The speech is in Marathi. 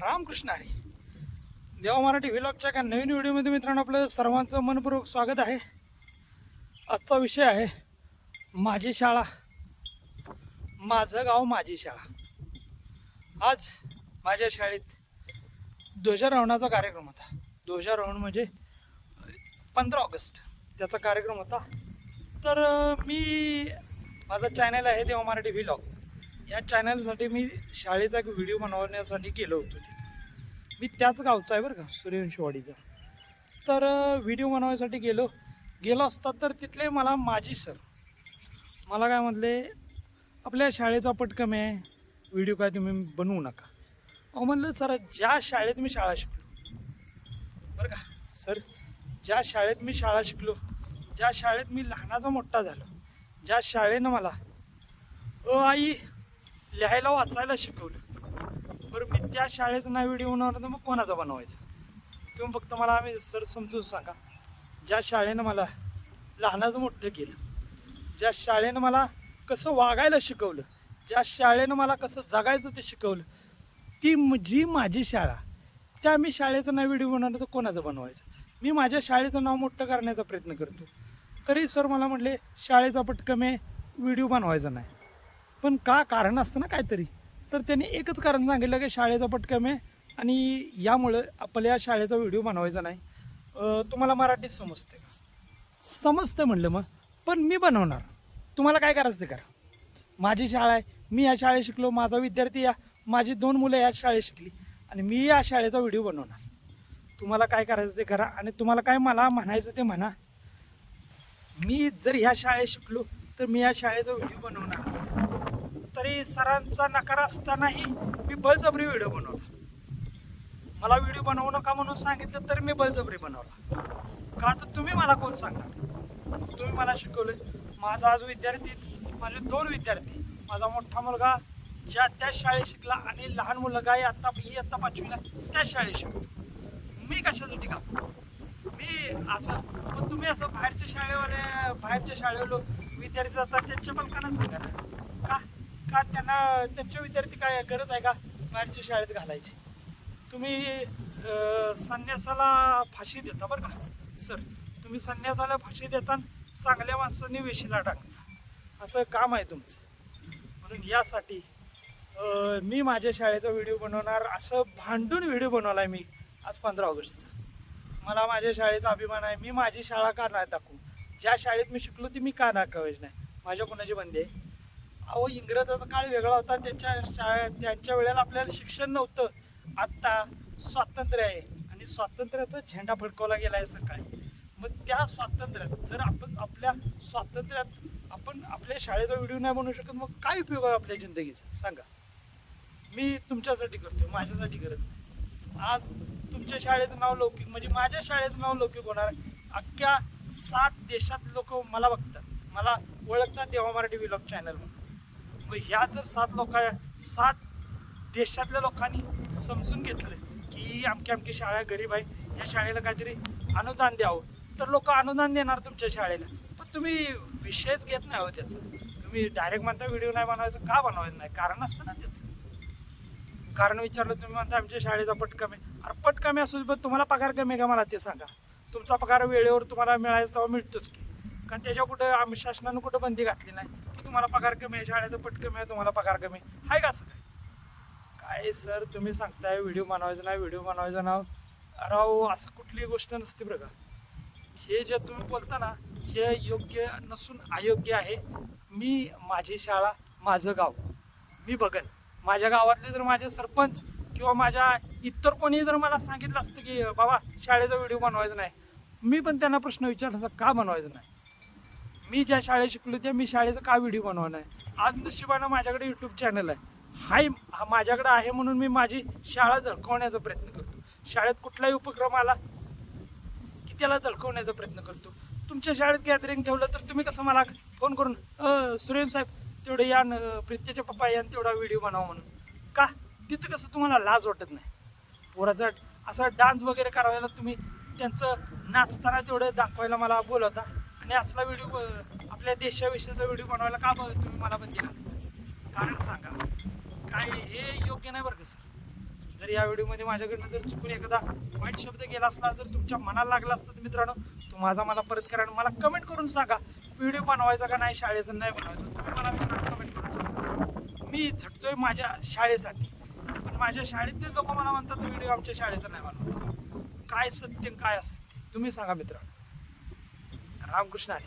रामकृष्ण हरी. देवा मराठी व्हिलॉगच्या एका नवीन व्हिडिओमध्ये मित्रांनो आपलं सर्वांचं मनपूर्वक स्वागत आहे. आजचा विषय आहे माझी शाळा. माझं गाव माझी शाळा. आज माझ्या शाळेत ध्वजारोहणाचा कार्यक्रम होता. ध्वजारोहण म्हणजे पंधरा ऑगस्ट त्याचा कार्यक्रम होता. तर मी माझा चॅनल आहे देवा मराठी व्हिलॉग या चॅनलसाठी मी शाळेचा एक व्हिडिओ बनवण्यासाठी गेलो होतो तिथे. मी त्याच गावचा आहे बरं का सूर्यवंशवाडीचा तर व्हिडिओ बनवण्यासाठी गेलो. गेलो असता तर तिथले मला माझी सर मला काय म्हटले आपल्या शाळेचा पटकम आहे व्हिडिओ काय तुम्ही बनवू नका. अहो म्हणलं सर ज्या शाळेत मी शाळा शिकलो. बरं का सर ज्या शाळेत मी शाळा शिकलो ज्या शाळेत मी लहानाचा मोठा झालो ज्या शाळेनं मला अ आई लिहायला वाचायला शिकवलं. बरं मी त्या शाळेचं नाही व्हिडिओ बनवणार तर मग कोणाचा बनवायचा? तुम्ही फक्त मला आम्ही सर समजून सांगा. ज्या शाळेनं मला लहानाचं मोठं केलं ज्या शाळेनं मला कसं वागायला शिकवलं ज्या शाळेनं मला कसं जगायचं ते शिकवलं ती जी माझी शाळा त्या मी शाळेचं नाही व्हिडिओ बनवणार तर कोणाचं बनवायचं? मी माझ्या शाळेचं नाव मोठं करण्याचा प्रयत्न करतो. तरी सर मला म्हटले शाळेचा पटकमे व्हिडिओ बनवायचा नाही. पण का कारण असतं ना काहीतरी? तर त्यांनी एकच कारण सांगितलं की शाळेचा पटकम आहे आणि यामुळं आपल्या शाळेचा व्हिडिओ बनवायचा नाही. तुम्हाला मराठीत समजते का? समजतं म्हणलं मग. पण मी बनवणार. तुम्हाला काय करायचं ते करा. माझी शाळा आहे मी या शाळेत शिकलो माझा विद्यार्थी या माझी दोन मुलं या शाळेत शिकली आणि मी या शाळेचा व्हिडिओ बनवणार. तुम्हाला काय करायचं ते करा आणि तुम्हाला काय मला म्हणायचं ते म्हणा. मी जर ह्या शाळेत शिकलो तर मी या शाळेचा व्हिडिओ बनवणारच. तरी सरांचा नकार असतानाही मी बळजबरी व्हिडिओ बनवला. मला व्हिडिओ बनवू नका म्हणून सांगितलं तर मी बळजबरी बनवला. का तर तुम्ही मला कोण सांगणार? तुम्ही मला शिकवलं माझा आज विद्यार्थी माझे दोन विद्यार्थी माझा मोठा मुलगा ज्या त्या शाळेत शिकला आणि लहान मुलगा आहे आत्ता ही आत्ता पाचवीला त्या शाळेत शिकतो. मी कशासाठी का मी असं पण तुम्ही असं बाहेरच्या शाळेवाले बाहेरच्या शाळेवर विद्यार्थी जातात त्यांच्या पालकांना सांगा ना. का? का त्यांना त्यांचे विद्यार्थी काय गरज आहे का बाहेरच्या शाळेत घालायची? तुम्ही संन्यासाला फाशी देता बरं का? सर तुम्ही संन्यासाला फाशी देता चांगल्या माणसांनी वेशीला टाकता असं काम आहे तुमचं. म्हणून यासाठी मी माझ्या शाळेचा व्हिडिओ बनवणार असं भांडून व्हिडिओ बनवला आहे मी आज पंधरा ऑगस्टचा. मला माझ्या शाळेचा अभिमान आहे. मी माझी शाळा का नाही दाखवू? ज्या शाळेत मी शिकलो ती मी का दाखवायची नाही? माझ्या कोणाची बंदी आहे? अहो इंग्रजाचा काळ वेगळा होता. त्यांच्या शाळेत त्यांच्या वेळेला आपल्याला शिक्षण नव्हतं. आत्ता स्वातंत्र्य आहे. आणि स्वातंत्र्याचा झेंडा फडकवला गेला आहे सकाळी. मग त्या स्वातंत्र्यात जर आपण आपल्या स्वातंत्र्यात आपण आपल्या शाळेचा व्हिडिओ नाही बनवू शकत मग काय उपयोग आहे आपल्या जिंदगीचा? सांगा. मी तुमच्यासाठी करतोय माझ्यासाठी करत नाही. आज तुमच्या शाळेचं नाव लौकिक म्हणजे माझ्या शाळेचं नाव लौकिक होणार. अख्ख्या सात देशात लोक मला बघतात. मला ओळखतात देवा मराठी व्लॉग चॅनल मग ह्या जर सात लोक सात देशातल्या लोकांनी समजून घेतलं की आमकी आमकी शाळा गरीब आहे या शाळेला काहीतरी अनुदान द्यावं. तर लोक अनुदान देणार तुमच्या शाळेला. पण तुम्ही विषयच घेत नाही हो त्याचा. तुम्ही डायरेक्ट म्हणता व्हिडिओ नाही बनवायचं का बनवायचं नाही? कारण असतं ना त्याचं. कारण विचारलं तुम्ही म्हणता आमच्या शाळेचा पट कमी आहे. अरे पट कमी असू पण तुम्हाला पगार कमी आहे का मला ते सांगा. तुमचा पगार वेळेवर तुम्हाला मिळायचा तेव्हा मिळतोच की. कारण त्याच्या कुठं आम्ही शासनानं कुठं बंदी घातली नाही? की तुम्हाला पगार कमी आहे शाळेचा पट कमी आहे तुम्हाला पगार कमी आहे. का असं काय काय सर तुम्ही सांगताय व्हिडिओ बनवायचा नाही व्हिडिओ बनवायचा नाव राव असं कुठली गोष्ट नसते बरं का. हे जे तुम्ही बोलता ना हे योग्य नसून अयोग्य आहे. मी माझी शाळा माझं गाव. मी बघन. माझ्या गावातले जर माझे सरपंच किंवा माझ्या इतर कोणी जर मला सांगितलं असतं की बाबा शाळेचा व्हिडिओ बनवायचा नाही. मी पण त्यांना प्रश्न विचारला का बनवायचं नाही? मी ज्या शाळेत शिकलो त्या मी शाळेचा का व्हिडिओ बनवणार आहे आज नशिबानं माझ्याकडे यूट्यूब चॅनल आहे. हाय हा माझ्याकडे आहे म्हणून मी माझी शाळा झळकवण्याचा प्रयत्न करतो. शाळेत कुठलाही उपक्रम आला की त्याला झळकवण्याचा प्रयत्न करतो. तुमच्या शाळेत गॅदरिंग ठेवलं तर तुम्ही कसं मला फोन करून "अ, सुरेन साहेब तेवढे या न प्रीतीचे पप्पा या तेवढा व्हिडिओ बनवा म्हणून. का? तिथं कसं तुम्हाला लाज वाटत नाही? पोराचा असा डान्स वगैरे करायला तुम्ही त्यांचं नाचताना तेवढं दाखवायला मला बोलवता? आणि असला व्हिडिओ आपल्या देशाविषयीचा व्हिडिओ बनवायला का बघ तुम्ही मला बंदी घालता? कारण सांगा. काय हे योग्य नाही बरं का सर जर या व्हिडिओमध्ये माझ्याकडनं जर चुकून एखादा वाईट शब्द गेला असला जर तुमच्या मनाला लागला असता तर मित्रांनो तो माझा मला परत करा आणि मला कमेंट करून सांगा. व्हिडिओ बनवायचा का नाही शाळेचं नाही बनवायचं? तुम्ही मला मित्रांनो कमेंट करून सांगा. मी झटतोय माझ्या शाळेसाठी. पण माझ्या शाळेतील लोक मला म्हणतात व्हिडिओ आमच्या शाळेचा नाही बनवायचा. काय सत्य काय असं? तुम्ही सांगा मित्रांनो. રામકૃષ્ણ